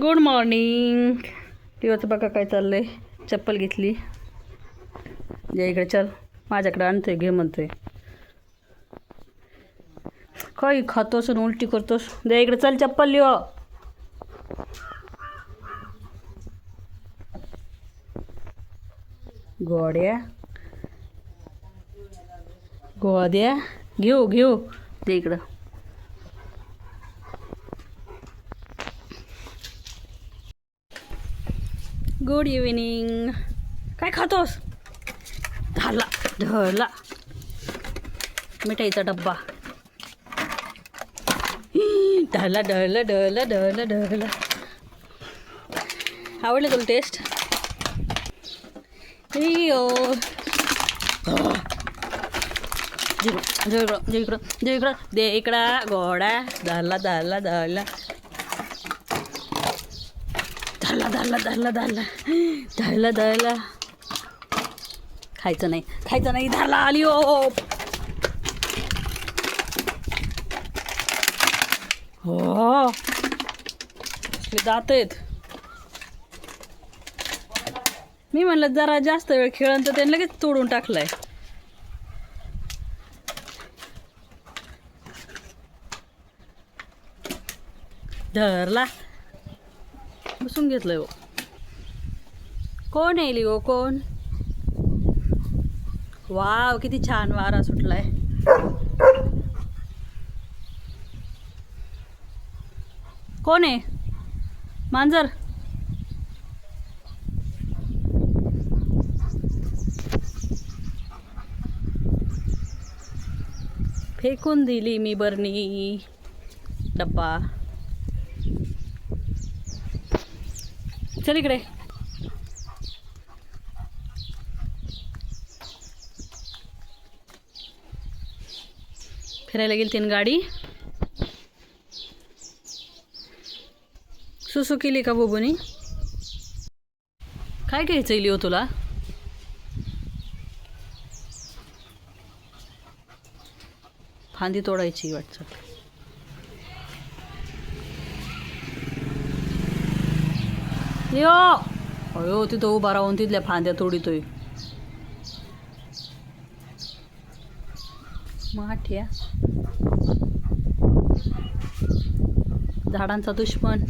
Good morning दिवस बघा काय चाललंय. चप्पल घेतली. जे इकडे चल. माझ्याकडे आणतोय घे म्हणतोय. काही खातोस आणि उलटी करतोस. द्या इकडे चल चप्पल लिहो. गोड्या गोद्या घेऊ घेऊ. दे इकडं. गुड इव्हिनिंग काय खातोस झाला ढळला मिठाईचा डब्बा ढळला ढळलं ढळलं ढळलं ढळलं आवडलं तुला टेस्ट यो इकडं जे इकडं जे इकडं दे इकडं गोडा धरला धरला धरला धरला धरला धरला. धरला धरला. खायचं नाही खायचं नाही धरला आली ओ हो. हो. कसले दात आहेत. मी म्हणलं जरा जास्त वेळ खेळन तर त्यांनी लगेच तोडून टाकलाय. धरला. बसून घेतलंय हो कोण येईल हो कोण? वाव किती छान वारा सुटलाय. कोण आहे? मांजर. फेकून दिली मी बरणी. डब्बा. चल इकडे. फिरायला गेली तीन गाडी? सुसू केली का बुबुनी? काय घ्यायचं हो तुला? फांदी तोडायची वाटतं. यो अयो तिथं उभा राहून तिथल्या फांद्या तोडितोय माठ्या झाडांचा दुश्मन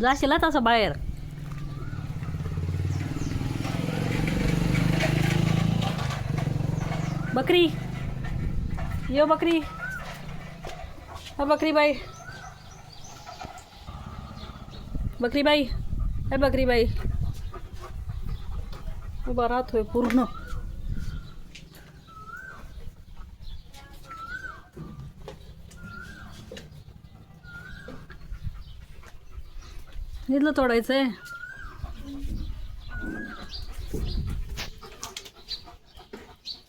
जाशील हा बाहेर बकरी यो बकरी अ बकरीबाई बकरीबाई अ बकरीबाई उभा राहतोय पूर्ण निदलं तोडायचं आहे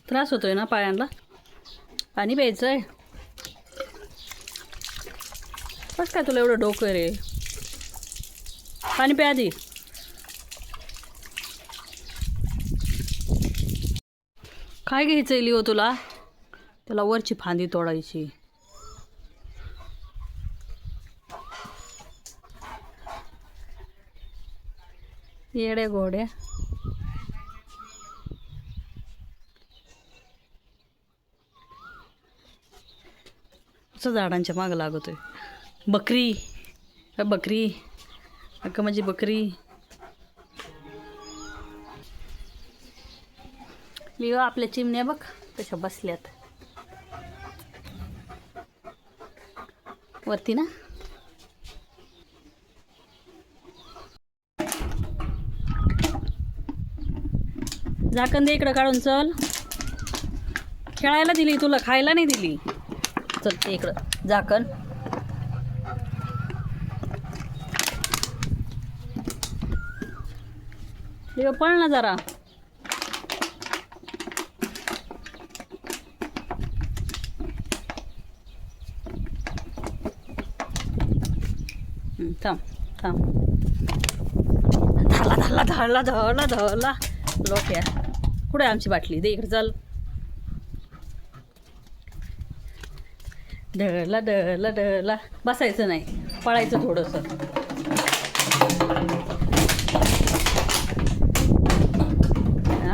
त्रास होतोय ना पायांना पाणी प्यायचं आहे कसं काय तुला एवढं डोकं रे? पाणी प्या आधी. काय घ्यायचं लिओ तुला? त्याला वरची फांदी तोडायची. येड्या घोडे असं झाडांच्या मागं लागतोय. बकरी. बकरी. अगं माझी बकरी. लिओ आपल्या चिमण्या बघ कशा बसल्यात. वरती ना. झाकण दे इकडं काढून चल. खेळायला दिली तुला खायला नाही दिली. चल ते इकडं झाकण लिओ पळ ना जरा. थांब थांब. धरला धरला धरला धरला धरला या. कुठे आहे आमची बाटली? दे इकडे चल. ढळला ढळला ढळला बसायचं नाही. पळायचं थोडंसं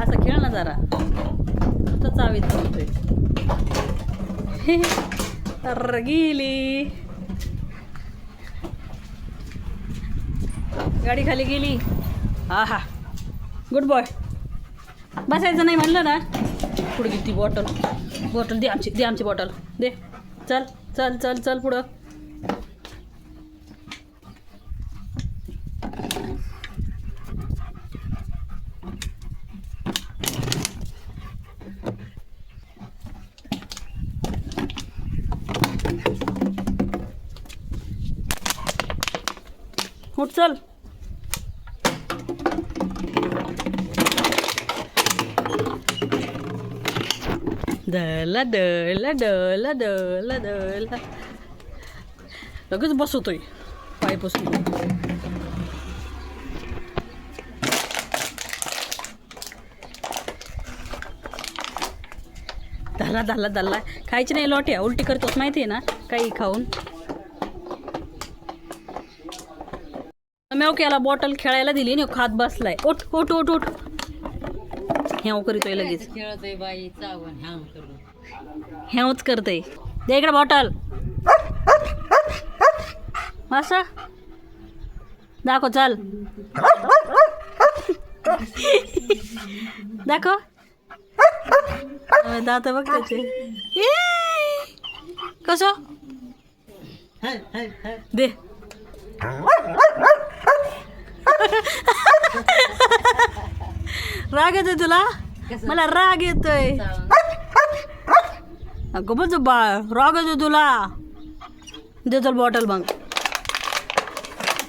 असं खेळ ना जरा नुसतं चावीत थांबतोय तर गेली गाडी खाली गेली. हा हा गुड बॉय बसायचं नाही म्हणलं ना. पुढे ती बॉटल बॉटल दे आमची दे आमची बॉटल दे. चल चल चल चल पुढं. उठ चल. दला डला डला डला डला लगेच बसवतोय. पाय पुसून धला धला धला खायची नाही लोट्या उलटी करतोस माहिती आहे ना काही खाऊन. मी ओकेला बॉटल खेळायला दिली ना खात बसलाय. उठ उठ उठ उठ. ह्याव करीतोय लगेच. खेळतोय बाई चावण ह्यावच करतोय. दे इकडे बॉटल असं दाखव चाल. दाखव. दात बघ त्याचे! कसं? दे. राग येतोय तुला? मला राग येतोय. अगं बघ बाळ राग येतोय तुला. दे चल बॉटल मग.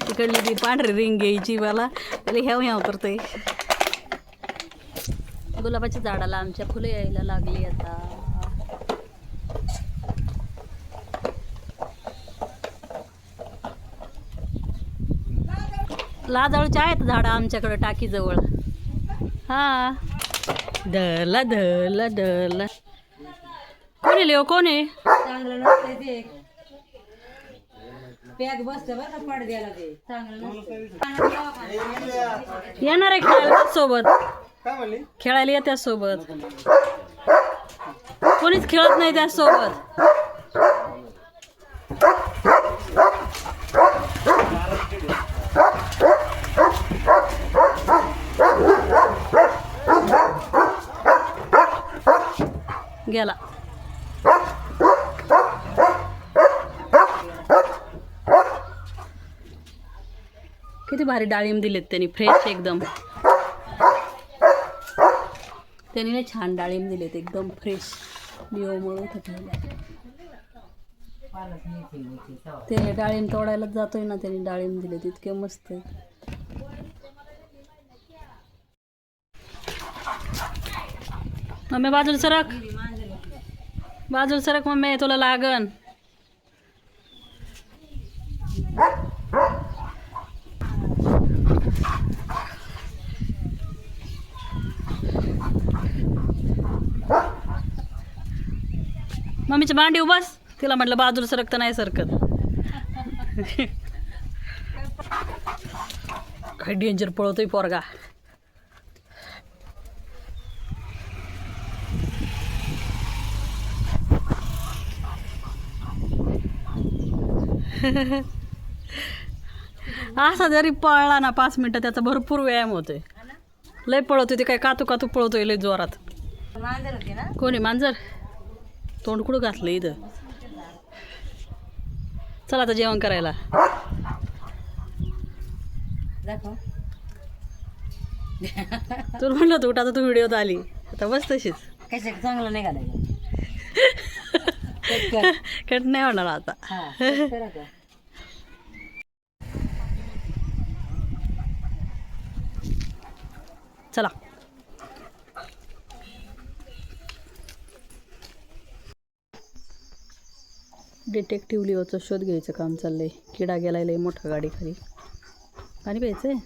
तिकडली ती पांढरी रिंग घ्यायची मला. त्याला ह्याव ह्याव करतोय. गुलाबाच्या झाडाला आमच्या फुले यायला लागली आता. लाजळच्या आहेत झाडं आमच्याकडं टाकीजवळ. हा. धला धला धला कोण लिओ कोण आहे? चांगलं नसतंय ते. पॅक बसतं बरं का पडद्याला ते. चांगलं नसतं येणार आहे खेळायला सोबत. खेळायला या त्या सोबत. कोणीच खेळत नाही त्या सोबत गेला किती भारी डाळिंब दिलेत त्यांनी फ्रेश एकदम. त्यांनी ना छान डाळिंब दिलेत एकदम फ्रेश लिओमुळे इथं त्याने डाळिंब तोडायलाच जातोय ना त्यांनी डाळिंब दिले इतके मस्त मम्मी बाजूला सरक. बाजूला सरक मम्मी तुला लागन. मम्मीच्या मांडी उभास. तिला म्हटलं बाजूला सरकतं नाही सरकत. काय डेंजर पळवतोय पोरगा. असा जरी पळला ना पाच मिनटं त्याचा भरपूर व्यायाम होतोय. लय पळवतोय ते काय कातू कातू पळवतोय लय जोरात. मांजर होते ना? कोणी मांजर? तोंड कुठं घातलं इथं? चला आता जेवण करायला. तुला म्हणलं उठा आता तू व्हिडिओत आली. आता बस तशीच. कशा चांगलं नाही घालायचं. कट नाही होणार आता. चला. डिटेक्टिव्ह लिओचा शोध घ्यायचं काम चाललं आहे किडा गेला आहे मोठा गाडीखाली पाणी प्यायचं आहे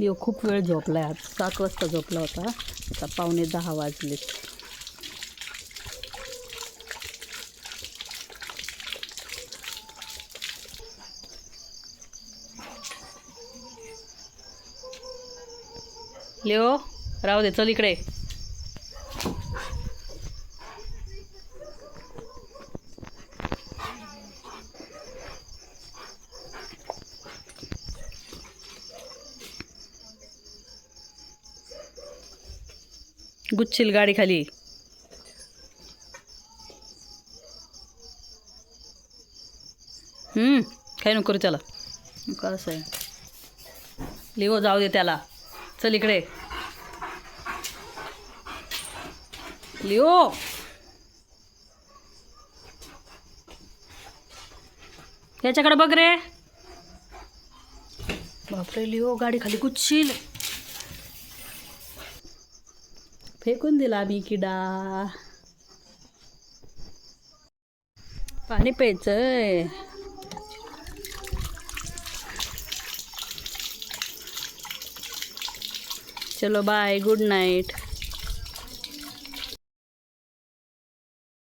लिओ खूप वेळ झोपला आहे आज. सात वाजता झोपला होता. आता पावणे दहा वाजले लिओ राहू दे चल इकडे. गुच्छील गाडी खाली. हम्म, काही नको करू त्याला. कसं आहे. लिओ जाऊ दे त्याला. चल इकडे. लिओ याच्याकडे बघ रे. बापरे लिओ गाडी खाली गुच्छील फेकून दिला मी किडा. पाणी प्यायचंय. चलो बाय गुड नाईट